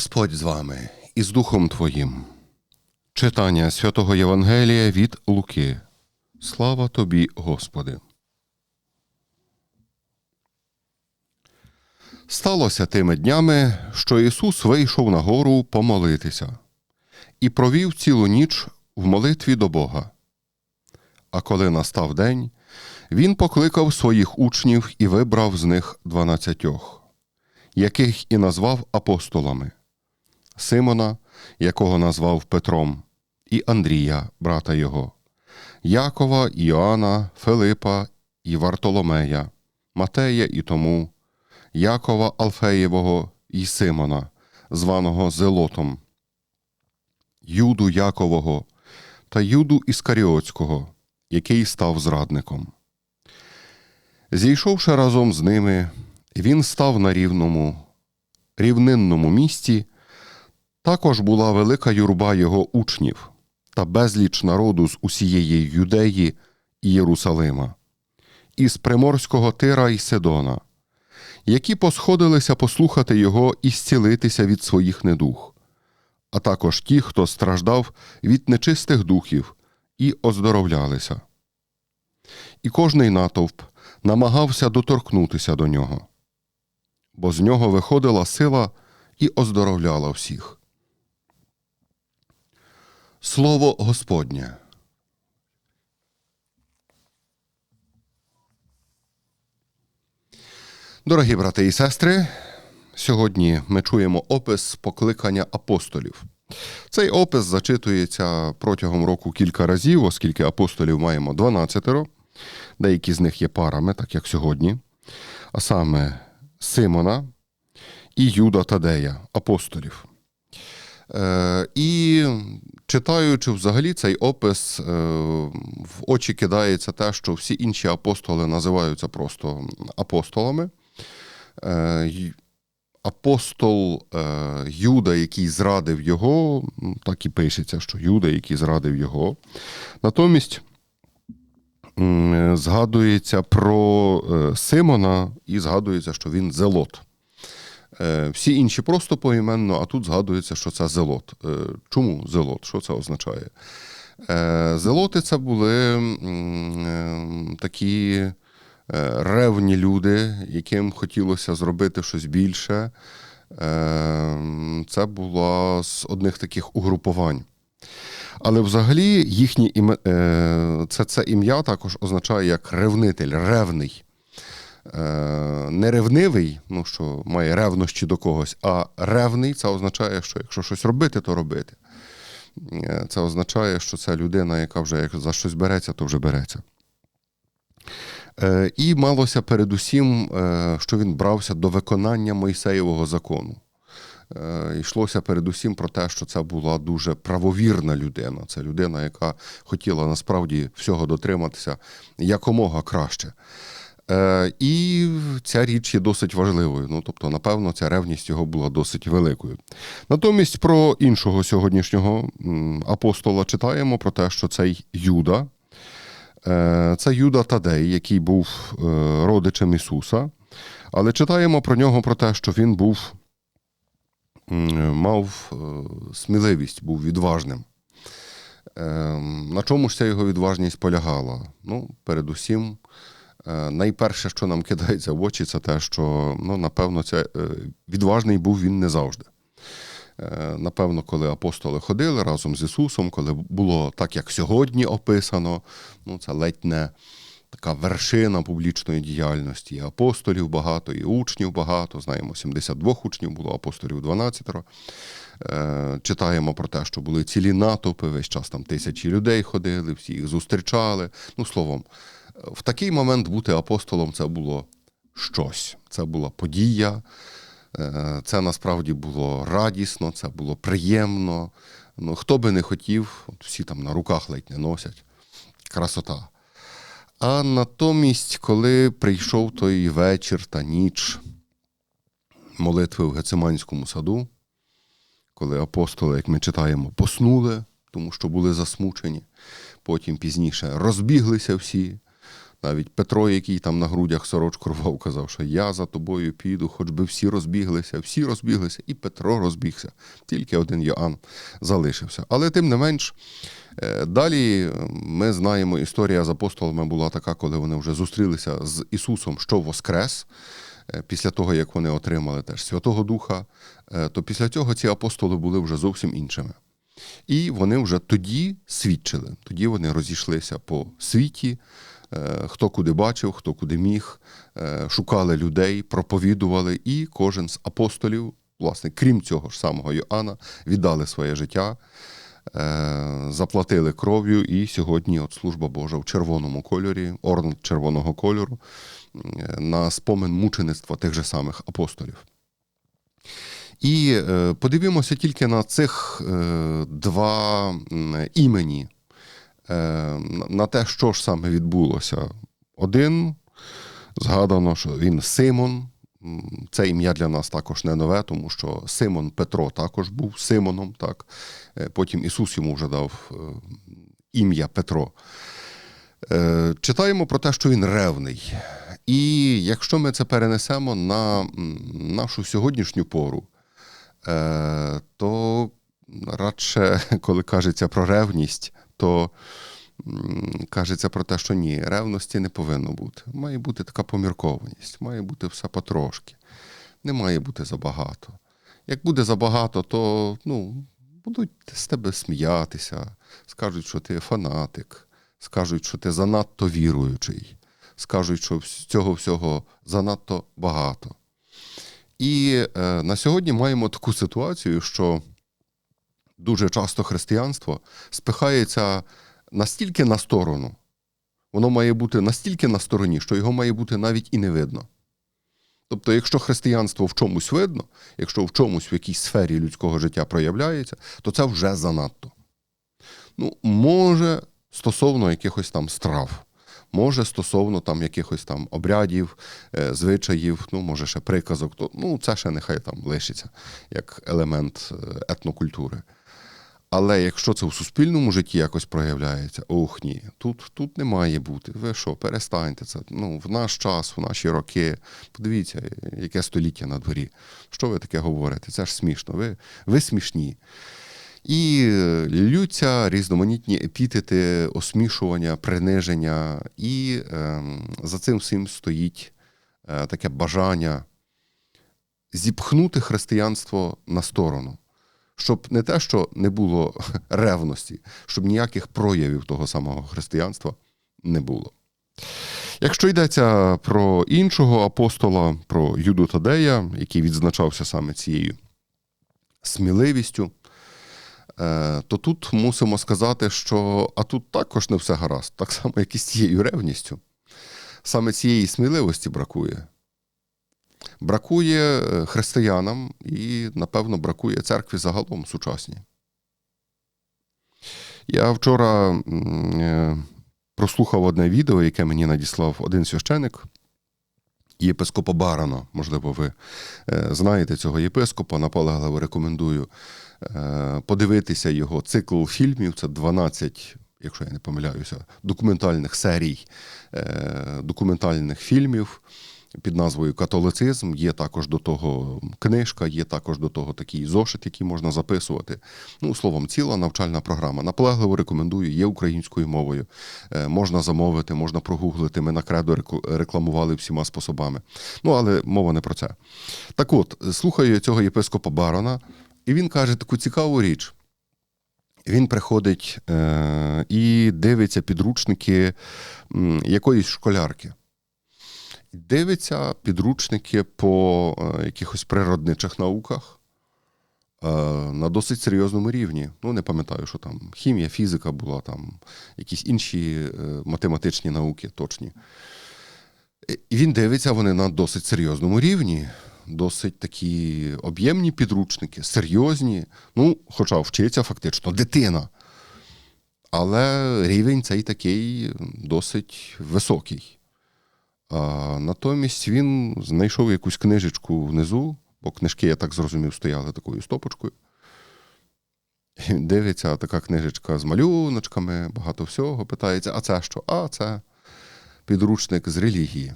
Господь з вами і з Духом Твоїм. Читання святого Євангелія від Луки. Слава тобі, Господи. Сталося тими днями, що Ісус вийшов на гору помолитися і провів цілу ніч в молитві до Бога. А коли настав день, Він покликав своїх учнів і вибрав з них дванадцятьох, яких і назвав апостолами Симона, якого назвав Петром, і Андрія, брата його, Якова, і Йоанна, Филипа і Вартоломея, Матея і Тому, Якова Алфеєвого і Симона, званого Зелотом, Юду Якового та Юду Іскаріотського, який став зрадником. Зійшовши разом з ними, він став на рівному, рівнинному місці. Також була велика юрба його учнів та безліч народу з усієї Юдеї і Єрусалима, із Приморського Тира й Сидона, які посходилися послухати його і зцілитися від своїх недух, а також ті, хто страждав від нечистих духів і оздоровлялися. І кожний натовп намагався доторкнутися до нього, бо з нього виходила сила і оздоровляла всіх. Слово Господнє. Дорогі брати і сестри, сьогодні ми чуємо опис покликання апостолів. Цей опис зачитується протягом року кілька разів, оскільки апостолів маємо 12, деякі з них є парами, так як сьогодні, а саме Симона і Юда Тадея, апостолів. Е, і читаючи взагалі цей опис, е, в очі кидається те, що всі інші апостоли називаються просто апостолами. Е, Апостол Юда, який зрадив його, так і пишеться, що Юда, який зрадив його. Натомість згадується про Симона і згадується, що він зелот. Е, Всі інші просто поіменно, а тут згадується, що це зелот. Е, Чому зелот? Що це означає? Е, Зелоти це були е, такі ревні люди, яким хотілося зробити щось більше. Е, Це було з одних таких угрупувань. Але взагалі їхнє іме, е, це, це ім'я також означає як ревнитель, ревний. Е, не ревнивий, ну що має ревнощі до когось, а ревний це означає, що якщо щось робити, то робити. Е, Це означає, що це людина, яка вже як за щось береться, то вже береться. Е, І малося передусім, що він брався до виконання Мойсеєвого закону. Йшлося передусім про те, що це була дуже правовірна людина. Це людина, яка хотіла насправді всього дотриматися якомога краще. Е, І ця річ є досить важливою. Ну, тобто, напевно, ця ревність його була досить великою. Натомість про іншого сьогоднішнього апостола читаємо про те, що цей Юда, е, це Юда Тадей, який був е, родичем Ісуса. Але читаємо про нього про те, що він був, мав сміливість, був відважним. Е, На чому ж ця його відважність полягала? Ну, передусім, найперше, що нам кидається в очі, це те, що ну, напевно, це, е, відважний був він не завжди. Е, Напевно, коли апостоли ходили разом з Ісусом, коли було так, як сьогодні описано, ну, це ледь не така вершина публічної діяльності. І апостолів багато, і учнів багато. Знаємо, 72 учнів було, апостолів 12. Е, Читаємо про те, що були цілі натовпи, весь час там тисячі людей ходили, всі їх зустрічали. Ну, словом, в такий момент бути апостолом це було щось. Це була подія. Е, Це насправді було радісно, це було приємно. Ну, хто би не хотів, от всі там на руках ледь не носять. Красота. А натомість, коли прийшов той вечір та ніч молитви в Гециманському саду, коли апостоли, як ми читаємо, поснули, тому що були засмучені, потім пізніше розбіглися всі, Навіть Петро, який там на грудях сорочку рвав, казав, що я за тобою піду, хоч би всі розбіглися, всі розбіглися, і Петро розбігся. Тільки один Йоанн залишився. Але тим не менш, е, далі ми знаємо, історія з апостолами була така, коли вони вже зустрілися з Ісусом, що воскрес. Е, Після того, як вони отримали теж Святого Духа, е, то після цього ці апостоли були вже зовсім іншими. І вони вже тоді свідчили, тоді вони розійшлися по світі, хто куди бачив, хто куди міг, е, шукали людей, проповідували, і кожен з апостолів, власне, крім цього ж самого Йоанна, віддали своє життя, е, заплатили кров'ю, і сьогодні от служба Божа в червоному кольорі, орден червоного кольору, е, на спомин мучеництва тих же самих апостолів. І е, подивимося тільки на цих е, два імені, е, на- на те, що ж саме відбулося. Один згадано, що він Симон. Це ім'я для нас також не нове, тому що Симон Петро також був Симоном. Так? Е, Потім Ісус йому вже дав е, ім'я Петро. Е, Читаємо про те, що він ревний. І якщо ми це перенесемо на нашу сьогоднішню пору, е, то радше, коли кажеться про ревність, то кажеться про те, що ні, ревності не повинно бути. Має бути така поміркованість, має бути все потрошки. Не має бути забагато. Як буде забагато, то ну, будуть з тебе сміятися, скажуть, що ти фанатик, скажуть, що ти занадто віруючий, скажуть, що цього всього занадто багато. І е, на сьогодні маємо таку ситуацію, що дуже часто християнство спихається настільки на сторону, воно має бути настільки на стороні, що його має бути навіть і не видно. Тобто, якщо християнство в чомусь видно, якщо в чомусь в якійсь сфері людського життя проявляється, то це вже занадто. Ну, може, стосовно якихось там страв, може, стосовно там якихось там обрядів, е, звичаїв, ну, може, ще приказок, то ну, це ще нехай там лишиться як елемент е, етнокультури. Але якщо це в суспільному житті якось проявляється, ох ні, тут, тут не має бути. Ви що, перестаньте це. Ну, в наш час, в наші роки, подивіться, яке століття на дворі. Що ви таке говорите? Це ж смішно. Ви, ви смішні. І е, ллються різноманітні епітети, осмішування, приниження, і ем, за цим всім стоїть е, таке бажання зіпхнути християнство на сторону. Щоб не те, що не було ревності, щоб ніяких проявів того самого християнства не було. Якщо йдеться про іншого апостола, про Юду Тадея, який відзначався саме цією сміливістю, е, то тут мусимо сказати, що а тут також не все гаразд, так само, як і з цією ревністю. Саме цієї сміливості бракує. Бракує е, християнам і, напевно, бракує церкві загалом сучасній. Я вчора е, прослухав одне відео, яке мені надіслав один священик, єпископа Барана. Можливо, ви е, знаєте цього єпископа, наполегливо рекомендую подивитися його цикл фільмів. Це 12, якщо я не помиляюся, документальних серій документальних фільмів під назвою Католицизм. Є також до того книжка, є також до того такий зошит, який можна записувати. Ну, словом, ціла навчальна програма. Наполегливо рекомендую, є українською мовою. Е, Можна замовити, можна прогуглити. Ми на кредо рекламували всіма способами. Ну, але мова не про це. Так от, слухаю цього єпископа Барона, і він каже таку цікаву річ. Він приходить е, і дивиться підручники якоїсь школярки. Дивиться підручники по е, якихось природничих науках е, на досить серйозному рівні. Ну, не пам'ятаю, що там хімія, фізика була, там якісь інші е, математичні науки точні. І він дивиться вони на досить серйозному рівні, досить такі об'ємні підручники, серйозні. Ну, хоча вчиться фактично дитина. Але рівень цей такий досить високий. А, натомість він знайшов якусь книжечку внизу, бо книжки, я так зрозумів, стояли такою стопочкою. І дивиться, така книжечка з малюночками, багато всього. Питається, а це що? А це підручник з релігії.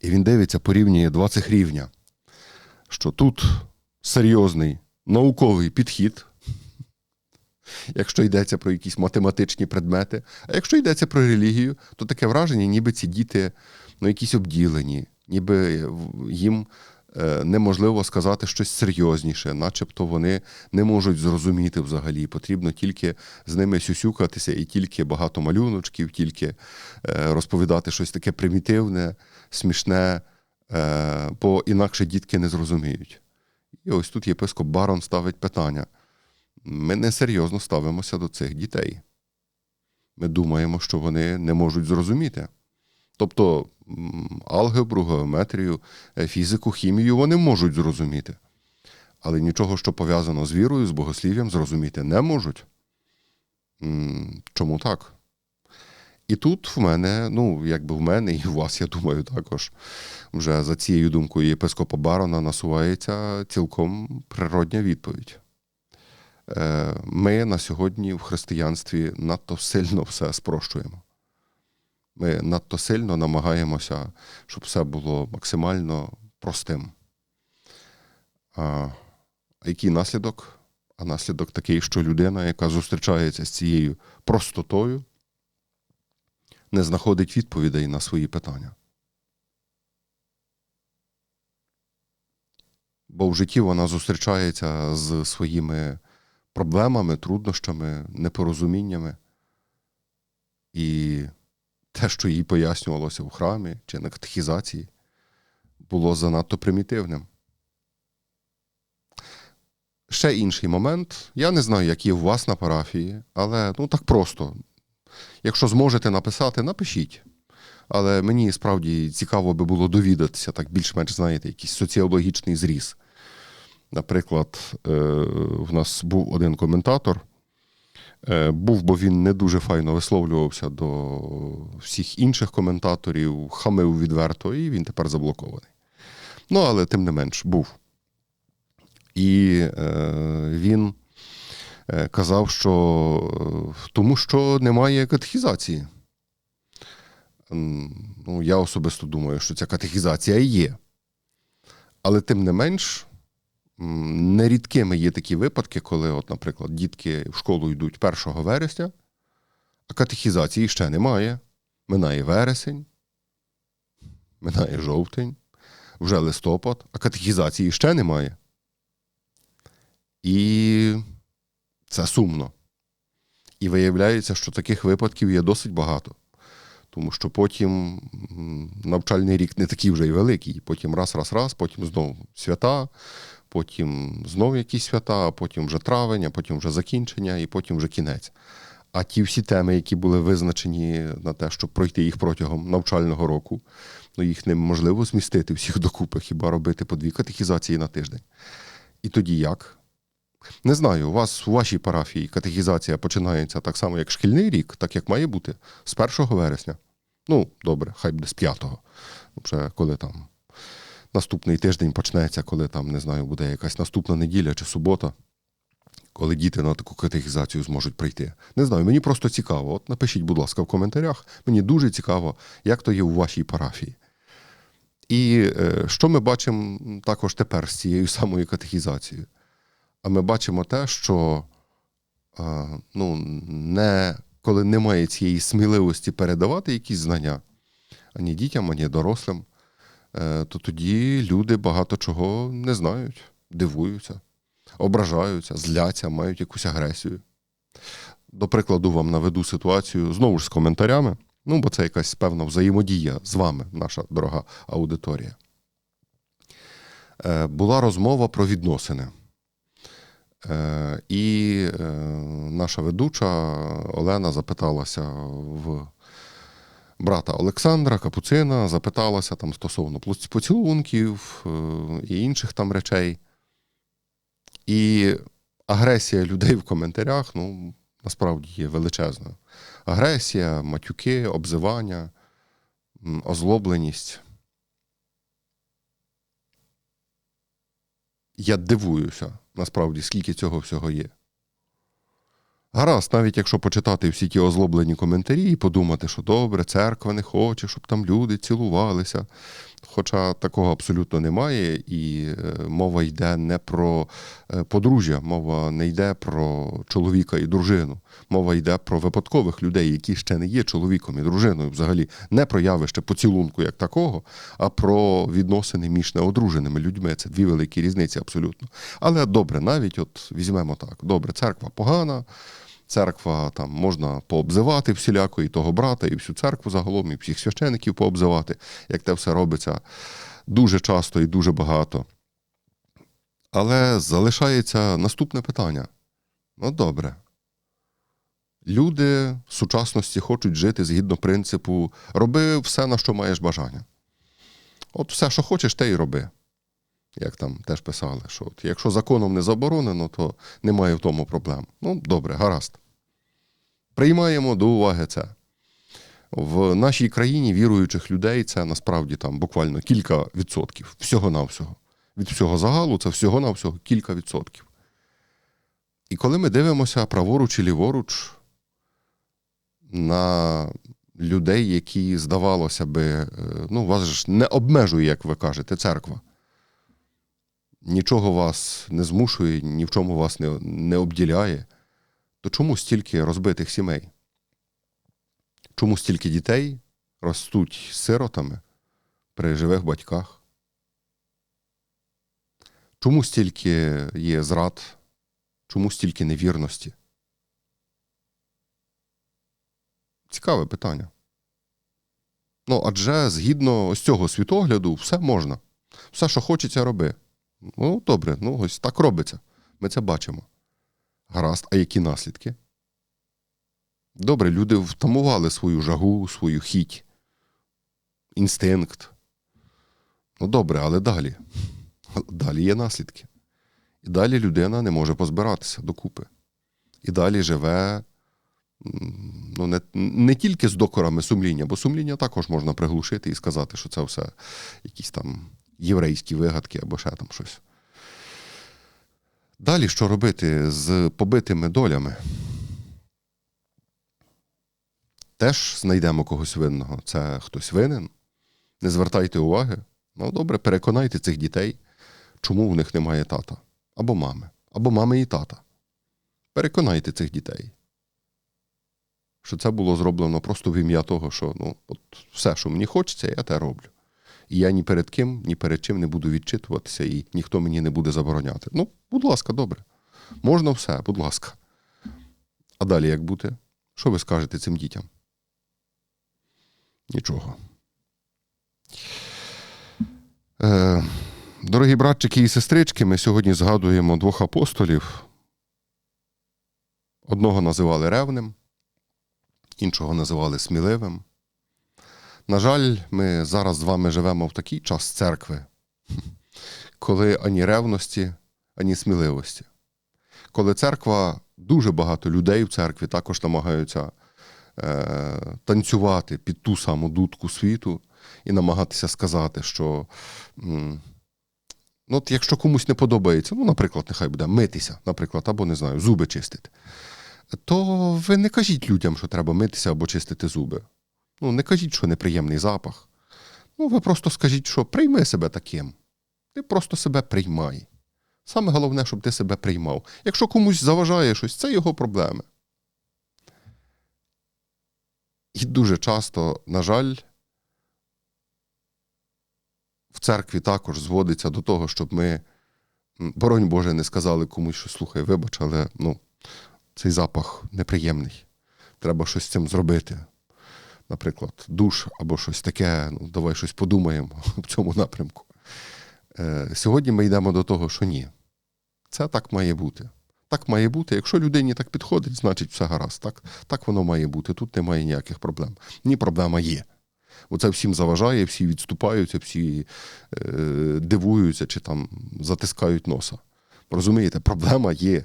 І він дивиться, порівнює два цих рівня, що тут серйозний науковий підхід, якщо йдеться про якісь математичні предмети, а якщо йдеться про релігію, то таке враження, ніби ці діти ну, якісь обділені, ніби їм е, неможливо сказати щось серйозніше, начебто вони не можуть зрозуміти взагалі. Потрібно тільки з ними сюсюкатися і тільки багато малюночків, тільки е, розповідати щось таке примітивне, смішне, е, бо інакше дітки не зрозуміють. І ось тут єпископ Барон ставить питання. Ми несерйозно ставимося до цих дітей. Ми думаємо, що вони не можуть зрозуміти. Тобто алгебру, геометрію, е, фізику, хімію вони можуть зрозуміти. Але нічого, що пов'язано з вірою, з богослів'ям, зрозуміти не можуть. Чому так? І тут в мене, ну, якби в мене, і у вас, я думаю, також вже за цією думкою єпископа Барона насувається цілком природня відповідь. Е, Ми на сьогодні в християнстві надто сильно все спрощуємо. Ми надто сильно намагаємося, щоб все було максимально простим. А який наслідок? А наслідок такий, що людина, яка зустрічається з цією простотою, не знаходить відповідей на свої питання. Бо в житті вона зустрічається з своїми проблемами, труднощами, непорозуміннями. І те, що їй пояснювалося в храмі чи на катехізації, було занадто примітивним. Ще інший момент. Я не знаю, як є у вас на парафії, але ну так просто. Якщо зможете написати, напишіть. Але мені справді цікаво би було довідатися, так більш-менш, знаєте, якийсь соціологічний зріз. Наприклад, е, в нас був один коментатор. Е, Був, бо він не дуже файно висловлювався до всіх інших коментаторів, хамив відверто, і він тепер заблокований. Ну, але тим не менш, був. І е, він казав, що тому що немає катехізації. Ну, я особисто думаю, що ця катехізація є. Але тим не менш, нерідкими є такі випадки, коли, от, наприклад, дітки в школу йдуть 1 вересня, а катехізації ще немає. Минає вересень, минає жовтень, вже листопад, а катехізації ще немає. І це сумно. І виявляється, що таких випадків є досить багато. Тому що потім навчальний рік не такий вже й великий. Потім раз, раз, раз, потім знову свята, потім знову якісь свята, а потім вже травень, а потім вже закінчення, і потім вже кінець. А ті всі теми, які були визначені на те, щоб пройти їх протягом навчального року, ну їх неможливо змістити всіх докупи, хіба робити по дві катехізації на тиждень. І тоді як? Не знаю, у вас у вашій парафії катехізація починається так само, як шкільний рік, так як має бути, з 1 вересня. Ну, добре, хай буде з 5-го. Вже коли там наступний тиждень почнеться, коли там, не знаю, буде якась наступна неділя чи субота, коли діти на таку катехізацію зможуть прийти. Не знаю, мені просто цікаво. От напишіть, будь ласка, в коментарях. Мені дуже цікаво, як то є у вашій парафії. І е, що ми бачимо також тепер з цією самою катехізацією? А ми бачимо те, що е, ну, не, коли немає цієї сміливості передавати якісь знання ані дітям, ані дорослим, е, то тоді люди багато чого не знають, дивуються, ображаються, зляться, мають якусь агресію. До прикладу, вам наведу ситуацію знову ж з коментарями, ну, бо це якась певна взаємодія з вами, наша дорога аудиторія. Е, Була розмова про відносини. Е, І е, наша ведуча Олена запиталася в брата Олександра Капуцина, запиталася там стосовно поцілунків е, і інших там речей. І агресія людей в коментарях ну, насправді є величезною. Агресія, матюки, обзивання, озлобленість. Я дивуюся, насправді, скільки цього всього є. Гаразд, навіть якщо почитати всі ті озлоблені коментарі і подумати, що добре, церква не хоче, щоб там люди цілувалися. Хоча такого абсолютно немає, і е, мова йде не про е, подружжя, мова не йде про чоловіка і дружину. Мова йде про випадкових людей, які ще не є чоловіком і дружиною, взагалі не про явище поцілунку як такого, а про відносини між неодруженими людьми. Це дві великі різниці абсолютно. Але добре, навіть от візьмемо так: добре, церква погана. Церква там можна пообзивати всіляко, і того брата, і всю церкву загалом, і всіх священиків пообзивати, як те все робиться дуже часто і дуже багато. Але залишається наступне питання. Ну, добре. Люди в сучасності хочуть жити згідно принципу роби все, на що маєш бажання. От все, що хочеш, те й роби. Як там теж писали, що от, якщо законом не заборонено, то немає в тому проблем. Ну, добре, гаразд. Приймаємо до уваги це. В нашій країні віруючих людей це насправді там буквально кілька відсотків всього-навсього. Від всього загалу це всього-навсього кілька відсотків. І коли ми дивимося праворуч і ліворуч на людей, які, здавалося би, е, ну, вас ж не обмежує, як ви кажете, церква. Нічого вас не змушує, ні в чому вас не, не обділяє то чому стільки розбитих сімей? Чому стільки дітей ростуть сиротами при живих батьках? Чому стільки є зрад? Чому стільки невірності? Цікаве питання. Ну, адже згідно ось цього світогляду, все можна. Все, що хочеться, роби. Ну, добре, ну ось так робиться. Ми це бачимо. Гаразд, а які наслідки? Добре, люди втамували свою жагу, свою хіть, інстинкт. Ну, добре, але далі. Далі є наслідки. І далі людина не може позбиратися докупи. І далі живе ну, не не тільки з докорами сумління, бо сумління також можна приглушити і сказати, що це все якісь там єврейські вигадки або ще там щось. Далі що робити з побитими долями? Теж знайдемо когось винного. Це хтось винен. Не звертайте уваги. Ну, добре, переконайте цих дітей, чому у них немає тата, або мами, або мами і тата. Переконайте цих дітей, що це було зроблено просто в ім'я того, що ну, от все, що мені хочеться, я те роблю. І я ні перед ким, ні перед чим не буду відчитуватися, і ніхто мені не буде забороняти. Ну, будь ласка, добре. Можна все, будь ласка. А далі як бути? Що ви скажете цим дітям? Нічого. Е, Дорогі братчики і сестрички, ми сьогодні згадуємо двох апостолів. Одного називали ревним, іншого називали сміливим. На жаль, ми зараз з вами живемо в такий час церкви, коли ані ревності, ані сміливості. Коли церква, дуже багато людей в церкві також намагаються е, танцювати під ту саму дудку світу і намагатися сказати, що м, ну, от якщо комусь не подобається, ну, наприклад, нехай буде митися, наприклад, або не знаю, зуби чистити, то ви не кажіть людям, що треба митися або чистити зуби. Ну, не кажіть, що неприємний запах. Ну, ви просто скажіть, що прийми себе таким. Ти просто себе приймай. Саме головне, щоб ти себе приймав. Якщо комусь заважає щось, це його проблеми. І дуже часто, на жаль, в церкві також зводиться до того, щоб ми, боронь Боже, не сказали комусь, що слухай, вибач, але ну, цей запах неприємний. Треба щось з цим зробити наприклад, душ або щось таке, ну давай щось подумаємо в цьому напрямку. Е, Сьогодні ми йдемо до того, що ні. Це так має бути. Так має бути. Якщо людині так підходить, значить все гаразд. Так так воно має бути. Тут немає ніяких проблем. Ні, проблема є. Оце всім заважає, всі відступаються, всі е, дивуються чи там затискають носа. Розумієте, проблема є.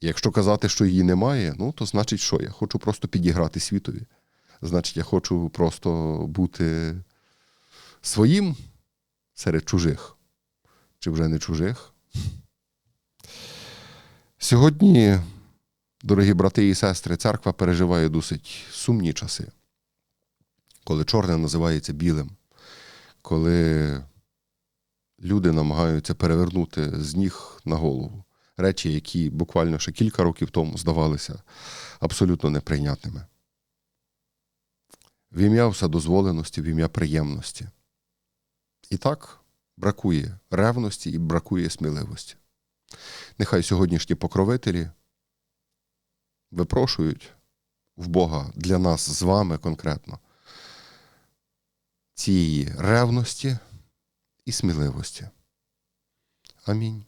Якщо казати, що її немає, ну то значить, що я хочу просто підіграти світові. Значить, я хочу просто бути своїм серед чужих. Чи вже не чужих? Сьогодні Дорогі брати і сестри, церква переживає досить сумні часи, коли чорне називається білим, коли люди намагаються перевернути з ніг на голову речі, які буквально ще кілька років тому здавалися абсолютно неприйнятними. В ім'я вседозволеності, в ім'я приємності. І так бракує ревності і бракує сміливості. Нехай сьогоднішні покровителі випрошують в Бога для нас з вами конкретно цієї ревності і сміливості. Амінь.